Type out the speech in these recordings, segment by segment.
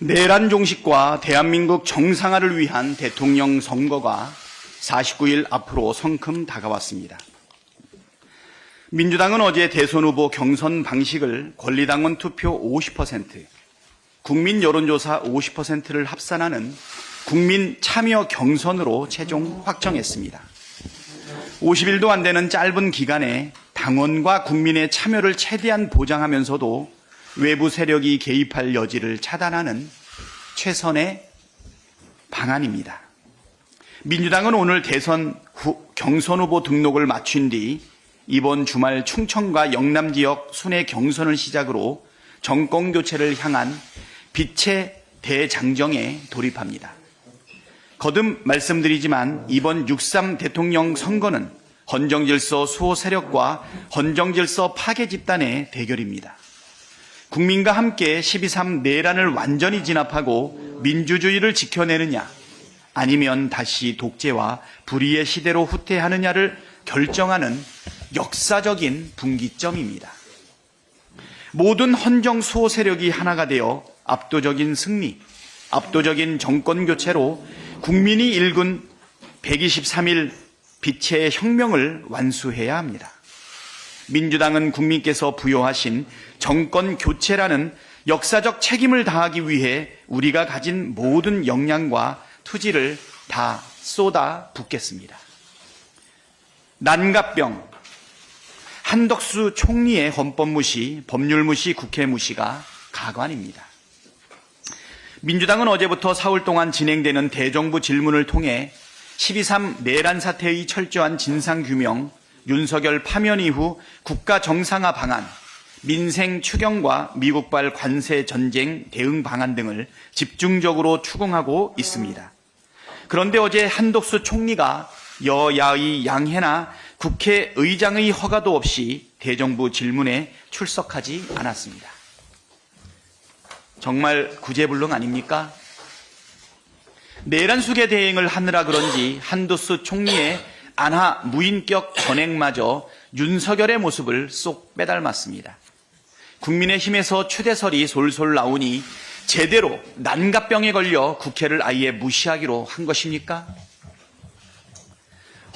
내란 종식과 대한민국 정상화를 위한 대통령 선거가 49일 앞으로 성큼 다가왔습니다. 민주당은 어제 대선 후보 경선 방식을 권리당원 투표 50%, 국민 여론조사 50%를 합산하는 국민 참여 경선으로 최종 확정했습니다. 50일도 안 되는 짧은 기간에 당원과 국민의 참여를 최대한 보장하면서도 외부 세력이 개입할 여지를 차단하는 최선의 방안입니다. 민주당은 오늘 대선 후, 경선 후보 등록을 마친 뒤 이번 주말 충청과 영남 지역 순회 경선을 시작으로 정권 교체를 향한 빛의 대장정에 돌입합니다. 거듭 말씀드리지만 이번 6.3 대통령 선거는 헌정질서 수호 세력과 헌정질서 파괴 집단의 대결입니다. 국민과 함께 12.3 내란을 완전히 진압하고 민주주의를 지켜내느냐, 아니면 다시 독재와 불의의 시대로 후퇴하느냐를 결정하는 역사적인 분기점입니다. 모든 헌정 수호 세력이 하나가 되어 압도적인 승리, 압도적인 정권 교체로 국민이 일군 123일 빛의 혁명을 완수해야 합니다. 민주당은 국민께서 부여하신 정권 교체라는 역사적 책임을 다하기 위해 우리가 가진 모든 역량과 투지를 다 쏟아 붓겠습니다. 난갑병, 한덕수 총리의 헌법 무시, 법률 무시, 국회 무시가 가관입니다. 민주당은 어제부터 사흘 동안 진행되는 대정부 질문을 통해 12.3 내란 사태의 철저한 진상 규명, 윤석열 파면 이후 국가 정상화 방안, 민생 추경과 미국발 관세 전쟁 대응 방안 등을 집중적으로 추궁하고 있습니다. 그런데 어제 한독수 총리가 여야의 양해나 국회의장의 허가도 없이 대정부 질문에 출석하지 않았습니다. 정말 구제불능 아닙니까? 내란 수계 대행을 하느라 그런지 한도수 총리의 안하 무인격 전행마저 윤석열의 모습을 쏙 빼닮았습니다. 국민의힘에서 추대설이 솔솔 나오니 제대로 난갑병에 걸려 국회를 아예 무시하기로 한 것입니까?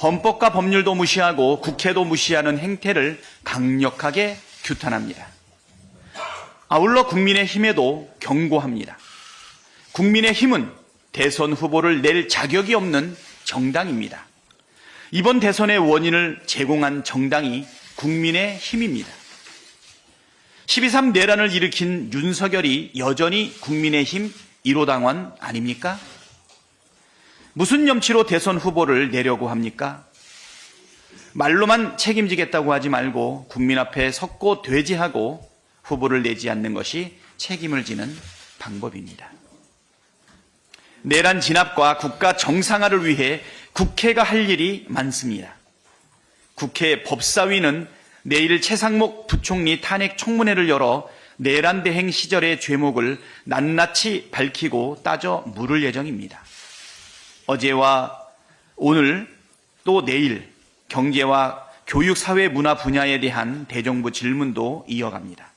헌법과 법률도 무시하고 국회도 무시하는 행태를 강력하게 규탄합니다. 아울러 국민의힘에도 경고합니다. 국민의힘은 대선 후보를 낼 자격이 없는 정당입니다. 이번 대선의 원인을 제공한 정당이 국민의 힘입니다. 12.3 내란을 일으킨 윤석열이 여전히 국민의 힘 1호 당원 아닙니까? 무슨 염치로 대선 후보를 내려고 합니까? 말로만 책임지겠다고 하지 말고 국민 앞에 섰고 돼지하고 후보를 내지 않는 것이 책임을 지는 방법입니다. 내란 진압과 국가 정상화를 위해 국회가 할 일이 많습니다. 국회 법사위는 내일 최상목 부총리 탄핵 청문회를 열어 내란 대행 시절의 죄목을 낱낱이 밝히고 따져 물을 예정입니다. 어제와 오늘 또 내일 경제와 교육, 사회, 문화 분야에 대한 대정부 질문도 이어갑니다.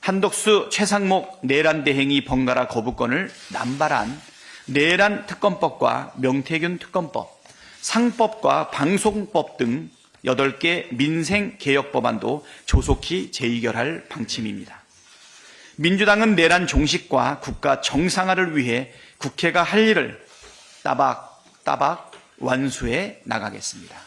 한덕수, 최상목 내란 대행이 번갈아 거부권을 남발한 내란 특검법과 명태균 특검법, 상법과 방송법 등 8개 민생 개혁 법안도 조속히 재의결할 방침입니다. 민주당은 내란 종식과 국가 정상화를 위해 국회가 할 일을 따박따박 완수해 나가겠습니다.